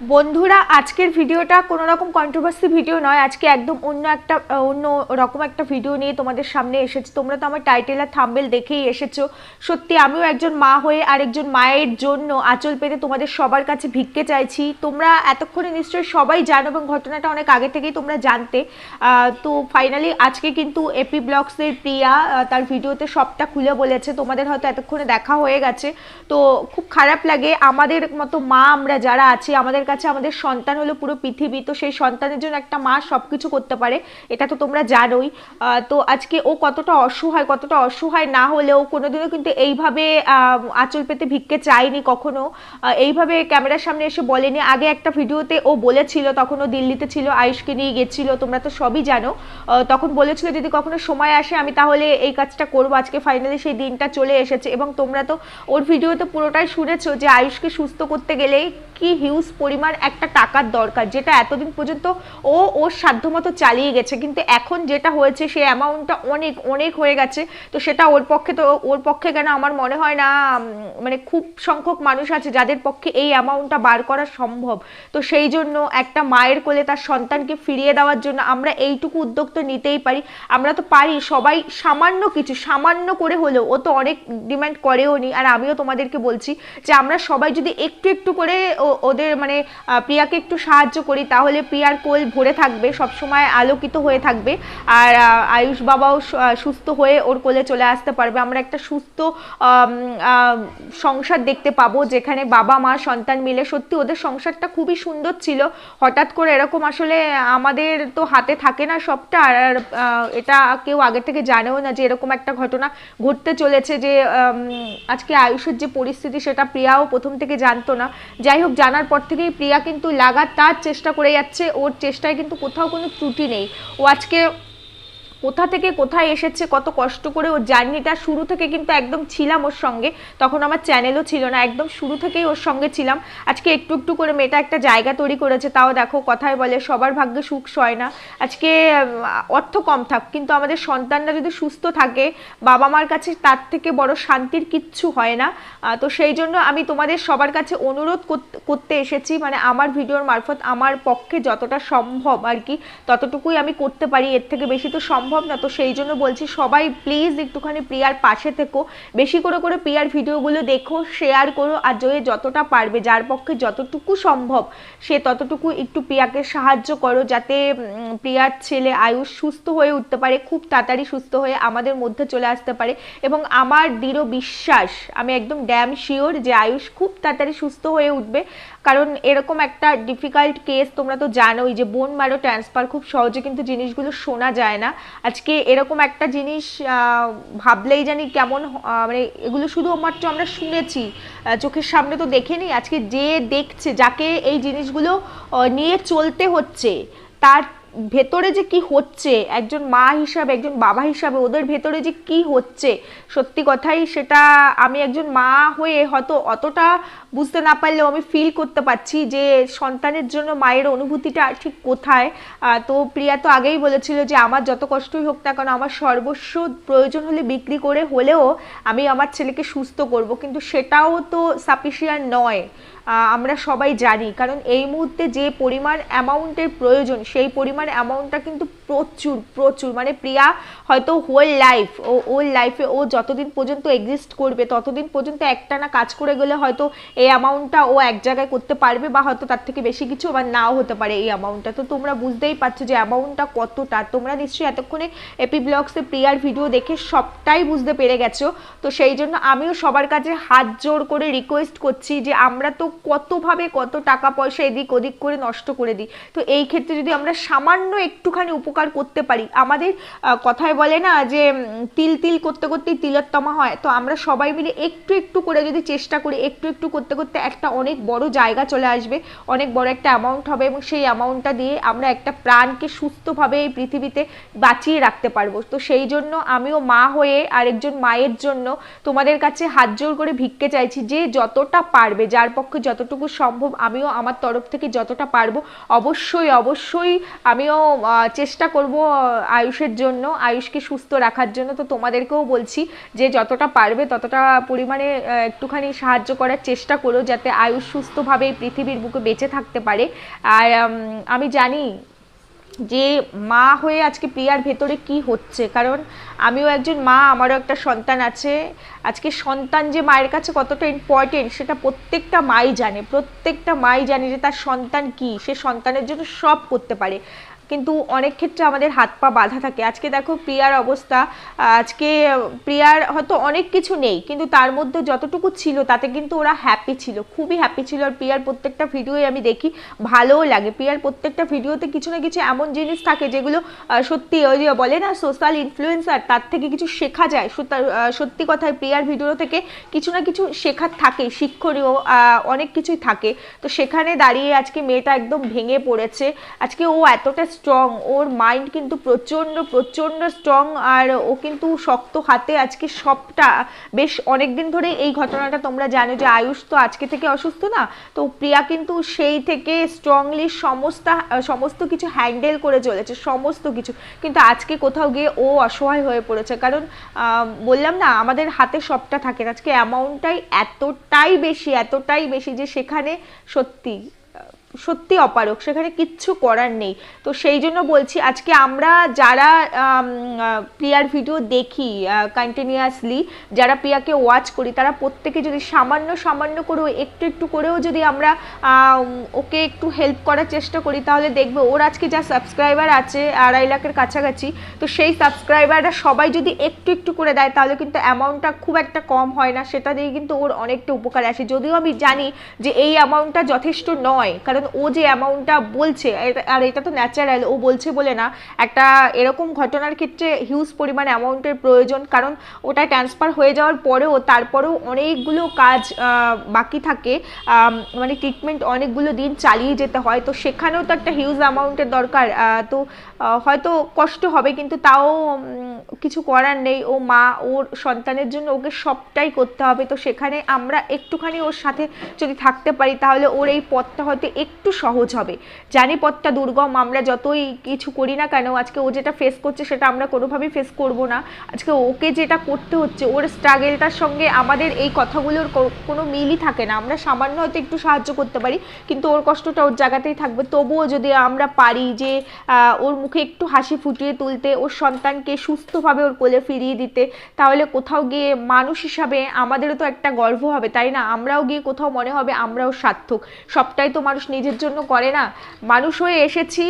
বন্ধুরা, আজকের ভিডিওটা কোনো রকম কন্ট্রোভার্সি ভিডিও নয়। আজকে একদম অন্য একটা, অন্য রকম একটা ভিডিও নিয়ে তোমাদের সামনে এসেছি। তোমরা তো আমার টাইটেল আর থাম্বেল দেখেই এসেছ। সত্যি, আমিও একজন মা হয়ে আরেকজন মায়ের জন্য আঁচল পেতে তোমাদের সবার কাছে ভিক্ষে চাইছি। তোমরা এতক্ষণে নিশ্চয়ই সবাই জানো এবং ঘটনাটা অনেক আগে থেকেই তোমরা জানতে। তো ফাইনালি আজকে কিন্তু এপি ব্লগসের প্রিয়া তার ভিডিওতে সবটা খুলে বলেছে। তোমাদের হয়তো এতক্ষণে দেখা হয়ে গেছে। তো খুব খারাপ লাগে। আমাদের মতো মা আমরা যারা আছি, আমাদের কাছে আমাদের সন্তান হলো পুরো পৃথিবী, তো সেই সন্তানের জন্য একটা মা সব কিছু করতে পারে, এটা তো তোমরা জানোই। তো আজকে ও কতটা অসহায় কতটা অসহায় না হলেও কোনোদিনও কিন্তু এইভাবে আঁচল পেতে ভিক্ষে চায়নি কখনো। এইভাবে ক্যামেরার সামনে এসে বলেনি। আগে একটা ভিডিওতে ও বলেছিল তখন ও দিল্লিতে ছিল, আয়ুষকে নিয়ে গেছিল, তোমরা তো সবই জানো। তখন বলেছিল, যদি কখনো সময় আসে, আমি তাহলে এই কাজটা করব। আজকে ফাইনালি সেই দিনটা চলে এসেছে। এবং তোমরা তো ওর ভিডিওতে পুরোটাই শুনেছো যে আয়ুষকে সুস্থ করতে গেলে কি হিউজ পরিমাণ একটা টাকার দরকার, যেটা এতদিন পর্যন্ত ও ওর সাধ্যমতো চালিয়ে গেছে। কিন্তু এখন যেটা হয়েছে সেই অ্যামাউন্টটা অনেক অনেক হয়ে গেছে। তো সেটা ওর পক্ষে তো, ওর পক্ষে কেন আমার মনে হয় না মানে খুব সংখ্যক মানুষ আছে যাদের পক্ষে এই অ্যামাউন্টটা বার করা সম্ভব। তো সেই জন্য একটা মায়ের কোলে তার সন্তানকে ফিরিয়ে দেওয়ার জন্য আমরা এইটুকু উদ্যোগ তো নিতেই পারি। আমরা তো পারি সবাই সামান্য কিছু, সামান্য করে হলেও। ও তো অনেক ডিমান্ড করেও নি আর আমিও তোমাদেরকে বলছি যে আমরা সবাই যদি একটু একটু করে ও- ওদের মানে প্রিয়াকে একটু সাহায্য করি তাহলে প্রিয়ার কোল ভরে থাকবে সবসময় আলোকিত হয়ে থাকবে। আর আয়ুষ বাবাও সুস্থ হয়ে ওর কোলে চলে আসতে পারবে। আমরা একটা সুস্থ সংসার দেখতে পাবো যেখানে বাবা মা সন্তান মিলে। সত্যি ওদের সংসারটা খুবই সুন্দর ছিল। হঠাৎ করে এরকম আসলে আমাদের তো হাতে থাকে না সবটা। আর, এটা কেউ আগে থেকে জানেও না যে এরকম একটা ঘটনা ঘটতে চলেছে যে আজকে আয়ুষের যে পরিস্থিতি সেটা প্রিয়াও প্রথম থেকে জানতো না। যাই হোক জানার পর থেকেই প্রিয়া কিন্তু লাগাতার চেষ্টা করে যাচ্ছে। ওর চেষ্টায় কিন্তু কোথাও কোনো ত্রুটি নেই। ও আজকে কোথা থেকে কোথায় এসেছে, কত কষ্ট করে ওর জার্নিটা শুরু থেকে কিন্তু একদম ছিলাম ওর সঙ্গে। তখন আমার চ্যানেলও ছিল না, একদম শুরু থেকেই ওর সঙ্গে ছিলাম। আজকে একটু একটু করে মেয়েটা একটা জায়গা তৈরি করেছে, তাও দেখো কথায় বলে, সবার ভাগ্যে সুখ সয় না। আজকে অর্থ কম থাক, কিন্তু আমাদের সন্তানরা যদি সুস্থ থাকে, বাবা মার কাছে তার থেকে বড় শান্তির কিচ্ছু হয় না। তো সেই জন্য আমি তোমাদের সবার কাছে অনুরোধ করতে- এসেছি মানে আমার ভিডিওর মারফত আমার পক্ষে যতটা সম্ভব আর কি, ততটুকুই আমি করতে পারি, এর থেকে বেশি তো সম্ভব না, তো সেই জন্য বলছি সবাই প্লিজ একটুখানি প্রিয়ার পাশে থেকো। বেশি করে করে প্রিয়ার ভিডিওগুলো দেখো শেয়ার করো, আর যে যতটা পারবে, যার পক্ষে যতটুকু সম্ভব, সে ততটুকু একটু প্রিয়াকে সাহায্য করো, যাতে প্রিয়ার ছেলে আয়ুষ সুস্থ হয়ে উঠতে পারে, খুব তাড়াতাড়ি সুস্থ হয়ে আমাদের মধ্যে চলে আসতে পারে। এবং আমার দৃঢ় বিশ্বাস, আমি একদম ড্যাম শিওর যে আয়ুষ খুব তাড়াতাড়ি সুস্থ হয়ে উঠবে। কারণ এরকম একটা ডিফিকাল্ট কেস তোমরা তো জানোই যে বোন মারো ট্রান্সফার খুব সহজে কিন্তু জিনিসগুলো শোনা যায় না। আজকে এরকম একটা জিনিস ভাবলেই জানি কেমন মানে এগুলো শুধু মাত্র আমরা শুনেছি চোখের সামনে তো দেখেনি, আজকে যে দেখছে, যাকে এই জিনিসগুলো নিয়ে চলতে হচ্ছে, তার ভেতরে যে কি হচ্ছে, একজন মা হিসাবে, একজন বাবা হিসাবে, ওদের ভেতরে যে কি হচ্ছে, সত্যি কথাই সেটা আমি একজন মা হয়ে হয়তো অতটা বুঝতে না পারলেও আমি ফিল করতে পারছি যে সন্তানের জন্য মায়ের অনুভূতিটা ঠিক কোথায়। তো প্রিয়া তো আগেই বলেছিল যে আমার যত কষ্টই হোক না কেন, আমার সর্বস্ব প্রয়োজন হলে বিক্রি করে হলেও আমি আমার ছেলেকে সুস্থ করব, কিন্তু সেটাও তো সাফিসিয়েন্ট নয়। আমরা সবাই জানি। কারণ এই মুহূর্তে যে পরিমাণ অ্যামাউন্টের প্রয়োজন সেই পরিমাণ অ্যামাউন্টটা কিন্তু প্রচুর প্রচুর। মানে প্রিয়া হয়তো হোল লাইফ ও ওর লাইফে ও যতদিন পর্যন্ত এক্সিস্ট করবে, ততদিন পর্যন্ত একটানা কাজ করে গেলে হয়তো এই অ্যামাউন্টটা ও এক জায়গায় করতে পারবে বা হয়তো তার থেকে বেশি কিছু আবার নাও হতে পারে এই অ্যামাউন্টটা তো তোমরা বুঝতেই পারছ যে অ্যামাউন্টটা কতটা। তোমরা নিশ্চয়ই এতক্ষণে এপি ব্লগসে প্রিয়ার ভিডিও দেখে সবটাই বুঝতে পেরে গেছো। তো সেই জন্য আমিও সবার কাছে হাত জোর করে রিকোয়েস্ট করছি যে আমরা তো কতভাবে কত টাকা পয়সা এদিক ওদিক করে নষ্ট করে দিই। তো এই ক্ষেত্রে যদি আমরা সামান্য একটুখানি উপকার করতে পারি। আমাদের কথায় বলে না যে তিল তিল করতে করতেই তিলোত্তমা হয়। তো আমরা সবাই মিলে একটু একটু করে যদি চেষ্টা করি, একটু একটু করতে করতে একটা অনেক বড় জায়গা চলে আসবে, অনেক বড় একটা অ্যামাউন্ট হবে এবং সেই অ্যামাউন্টটা দিয়ে আমরা একটা প্রাণকে সুস্থভাবে এই পৃথিবীতে বাঁচিয়ে রাখতে পারব। তো সেই জন্য আমিও মা হয়ে আরেকজন মায়ের জন্য তোমাদের কাছে হাত জোর করে ভিক্ষে চাইছি যে, যতটা পারবে, যার পক্ষে যতটুকু সম্ভব আমিও আমার তরফ থেকে যতটা পারব, অবশ্যই অবশ্যই আমিও চেষ্টা করব আয়ুষের জন্য, আয়ুষকে সুস্থ রাখার জন্য। তো তোমাদেরকেও বলছি যে যতটা পারবে ততটা পরিমাণে একটুখানি সাহায্য করার চেষ্টা করো যাতে আয়ুষ সুস্থভাবে পৃথিবীর বুকে বেঁচে থাকতে পারে। আর আমি জানি যে মা হয়ে আজকে প্রিয়ার ভেতরে কি হচ্ছে। কারণ আমিও একজন মা, আমারও একটা সন্তান আছে। আজকে সন্তান যে মায়ের কাছে কতটা ইম্পর্টেন্ট সেটা প্রত্যেকটা মাই জানে। প্রত্যেকটা মাই জানে যে তার সন্তান কি, সে সন্তানের জন্য সব করতে পারে। কিন্তু অনেক ক্ষেত্রে আমাদের হাত পা বাঁধা থাকে। আজকে দেখো প্রিয়ার অবস্থা, আজকে, প্রিয়ার হয়তো অনেক কিছু নেই, কিন্তু তার মধ্যে যতটুকু ছিল তাতে কিন্তু ওরা হ্যাপি ছিল, খুবই হ্যাপি ছিল। আর প্রিয়ার প্রত্যেকটা ভিডিওই আমি দেখি, ভালোও লাগে। প্রিয়ার প্রত্যেকটা ভিডিওতে কিছু না কিছু এমন জিনিস থাকে যেগুলো সত্যি ওই যে বলে না সোশ্যাল ইনফ্লুয়েন্সার তার থেকে কিছু শেখা যায়। সত্যি কথায় প্রিয়ার ভিডিও থেকে কিছু না কিছু শেখার থাকে, শিক্ষণীয় অনেক কিছুই থাকে। তো সেখানে দাঁড়িয়ে আজকে মেয়েটা একদম ভেঙে পড়েছে। আজকে ও এতটা স্ট্রং ওর মাইন্ড কিন্তু প্রচণ্ড প্রচণ্ড স্ট্রং আর ও কিন্তু শক্ত হাতে আজকে সবটা, বেশ অনেক দিন ধরে এই ঘটনাটা তোমরা জানো যে আয়ুষ তো আজকে থেকে অসুস্থ না, তো প্রিয়া কিন্তু সেই থেকে স্ট্রংলি সমস্ত সমস্ত কিছু হ্যান্ডেল করে চলেছে, সমস্ত কিছু কিন্তু আজকে কোথাও গিয়ে ও অসহায় হয়ে পড়েছে, কারণ বললাম না, আমাদের হাতে সবটা থাকে। আজকে অ্যামাউন্টটাই এতটাই বেশি এতটাই বেশি যে সেখানে সত্যি সত্যি অপারক সেখানে কিচ্ছু করার নেই। তো সেই জন্য বলছি, আজকে আমরা যারা প্রিয়ার ভিডিও দেখি কন্টিনিউয়াসলি যারা প্রিয়াকে ওয়াচ করি, তারা প্রত্যেকে যদি সামান্য সামান্য করেও একটু একটু করেও যদি আমরা ওকে একটু হেল্প করার চেষ্টা করি, তাহলে দেখবে ওর আজকে যা সাবস্ক্রাইবার আছে, আড়াই লাখের কাছাকাছি, তো সেই সাবস্ক্রাইবাররা সবাই যদি একটু একটু করে দেয়, তাহলে কিন্তু অ্যামাউন্টটা খুব একটা কম হয় না। সেটা দিয়ে কিন্তু ওর অনেকটা উপকার আসে। যদিও আমি জানি যে এই অ্যামাউন্টটা যথেষ্ট নয়, কারণ ও যে অ্যামাউন্টটা বলছে আর এটা তো ন্যাচারাল ও বলছে বলে না, একটা এরকম ঘটনার ক্ষেত্রে হিউজ পরিমাণ অ্যামাউন্টের প্রয়োজন। কারণ ওটা ট্রান্সফার হয়ে যাওয়ার পরেও, তারপরেও অনেকগুলো কাজ বাকি থাকে। মানে ট্রিটমেন্ট অনেকগুলো দিন চালিয়ে যেতে হয়। তো সেখানেও তো একটা হিউজ অ্যামাউন্টের দরকার। তো হয়তো কষ্ট হবে, কিন্তু তাও কিছু করার নেই। ও মা, ওর সন্তানের জন্য ওকে সবটাই করতে হবে। তো সেখানে আমরা একটুখানি ওর সাথে যদি থাকতে পারি, তাহলে ওর এই পথটা হয়তো একটু সহজ হবে। জানি পথটা দুর্গম, আমরা যতই কিছু করি না কেন, আজকে ও যেটা ফেস করছে সেটা আমরা কোনোভাবেই ফেস করব না। আজকে ওকে যেটা করতে হচ্ছে, ওর স্ট্রাগেলটার সঙ্গে আমাদের এই কথাগুলোর কোনো মিলই থাকে না। আমরা সামান্য হয়তো একটু সাহায্য করতে পারি, কিন্তু ওর কষ্টটা ওর জায়গাতেই থাকবে। তবুও যদি আমরা পারি যে ওর মুখে একটু হাসি ফুটিয়ে তুলতে, ওর সন্তানকে সুস্থভাবে ওর কোলে ফিরিয়ে দিতে, তাহলে কোথাও গিয়ে মানুষ হিসাবে আমাদেরও তো একটা গর্ব হবে, তাই না? আমরাও গিয়ে কোথাও মনে হবে আমরাও সার্থক। সবটাই তো মানুষ নিজের জন্য করে না। মানুষ হয়ে এসেছি,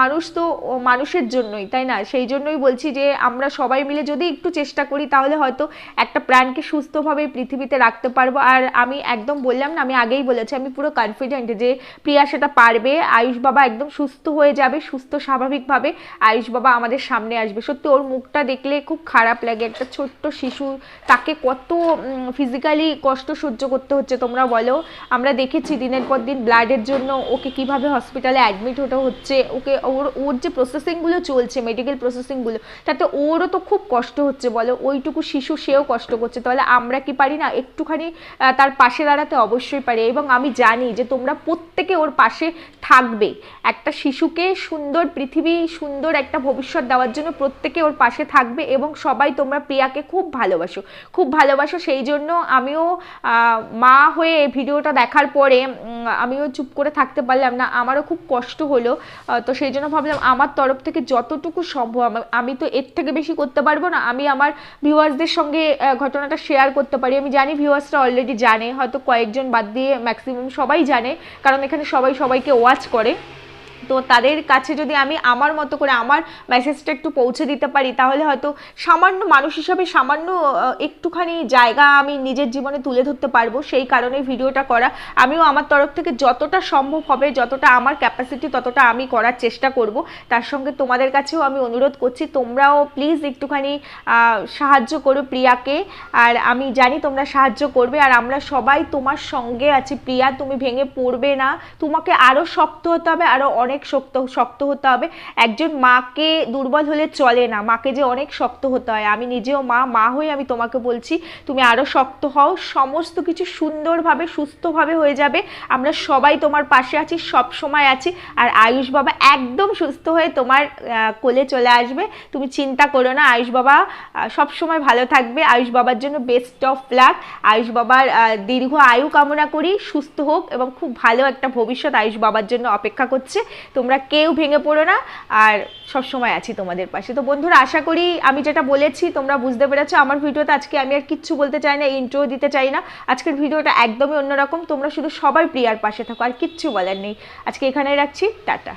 মানুষ তো মানুষের জন্যই, তাই না? সেই জন্যই বলছি যে, আমরা সবাই মিলে যদি একটু চেষ্টা করি, তাহলে হয়তো একটা প্রাণকে সুস্থভাবে পৃথিবীতে রাখতে পারব। আর আমি একদম বললাম না, আমি আগেই বলেছি, আমি পুরো কনফিডেন্ট যে, প্রিয়া সেটা পারবে, আয়ুষ বাবা একদম সুস্থ হয়ে যাবে, সুস্থ স্বাভাবিকভাবে আয়ুষ বাবা আমাদের সামনে আসবে। সত্যি ওর মুখটা দেখলে খুব খারাপ লাগে, একটা ছোট্ট শিশু, তাকে কত ফিজিক্যালি কষ্ট সহ্য করতে হচ্ছে তোমরা বলো। আমরা দেখেছি দিনের পর দিন ব্লাডের জন্য ওকে কীভাবে হসপিটালে অ্যাডমিট হতে হচ্ছে, ওকে ওর ওর যে প্রসেসিংগুলো চলছে মেডিকেল প্রসেসিংগুলো তাতে ওরও তো খুব কষ্ট হচ্ছে বলো, ওইটুকু শিশু সেও কষ্ট করছে। তাহলে আমরা কি পারি না? একটুখানি তার পাশে দাঁড়াতে অবশ্যই পারি এবং আমি জানি যে তোমরা প্রত্যেকে ওর পাশে থাকবে। একটা শিশুকে সুন্দর পৃথিবী, সুন্দর একটা ভবিষ্যৎ দেওয়ার জন্য প্রত্যেকে ওর পাশে থাকবে এবং সবাই তোমরা প্রিয়াকে খুব ভালোবাসো। খুব ভালোবাসো, সেই জন্য আমিও মা হয়ে ভিডিওটা দেখার পরে আমিও চুপ করে থাকতে পারলাম না, আমারও খুব কষ্ট হলো। তো সেই জন্য ভাবলাম আমার তরফ থেকে যতটুকু সম্ভব, আমা- তো এর থেকে বেশি করতে পারব না, আমি আমার ভিউয়ার্সদের সঙ্গে ঘটনাটা শেয়ার করতে পারি। আমি জানি ভিউয়ার্সরা অলরেডি জানে, হয়তো কয়েকজন বাদ দিয়ে ম্যাক্সিমাম সবাই জানে, কারণ এখানে সবাই সবাইকে ওয়াচ করে। তো তাদের কাছে যদি আমি আমার মতো করে আমার মেসেজটা একটু পৌঁছে দিতে পারি, তাহলে হয়তো সামান্য মানুষ হিসাবে সামান্য একটুখানি জায়গা আমি নিজের জীবনে তুলে ধরতে পারব। সেই কারণে ভিডিওটা করা। আমিও আমার তরফ থেকে যতটা সম্ভব হবে, যতটা আমার ক্যাপাসিটি ততটা আমি করার চেষ্টা করব। তার সঙ্গে তোমাদের কাছেও আমি অনুরোধ করছি, তোমরাও প্লিজ একটুখানি সাহায্য করো প্রিয়াকে। আর আমি জানি তোমরা সাহায্য করবে, আর আমরা সবাই তোমার সঙ্গে আছি। প্রিয়া, তুমি ভেঙে পড়বে না। তোমাকে আরও শক্ত হতে হবে আরও অনেক অনেক শক্ত শক্ত হতে হবে। একজন মাকে দুর্বল হলে চলে না। মাকে যে অনেক শক্ত হতে হয়। আমি নিজেও মা মা হয়ে আমি তোমাকে বলছি, তুমি আরও শক্ত হও। সমস্ত কিছু সুন্দরভাবে, সুস্থভাবে হয়ে যাবে। আমরা সবাই তোমার পাশে আছি, সব সময় আছি। আর আয়ুষ বাবা একদম সুস্থ হয়ে তোমার কোলে চলে আসবে। তুমি চিন্তা করো না, আয়ুষ বাবা সব সময় ভালো থাকবে। আয়ুষ বাবার জন্য বেস্ট অফ লাক আয়ুষ বাবার দীর্ঘ আয়ু কামনা করি। সুস্থ হোক এবং খুব ভালো একটা ভবিষ্যৎ আয়ুষ বাবার জন্য অপেক্ষা করছে। তোমরা কেউ ভেঙে পড়ো না, আর সব সময় আছি তোমাদের পাশে। তো বন্ধুরা, আশা করি আমি যেটা বলেছি, তোমরা বুঝতে পেরেছ। আমার ভিডিওতে আজকে আমি আর কিচ্ছু বলতে চাই না ইন্ট্রো দিতে চাই না। আজকের ভিডিওটা একদমই অন্যরকম। তোমরা শুধু সবার প্রিয়ার পাশে থাকো, আর কিচ্ছু বলার নেই। আজকে এখানে রাখছি, টাটা।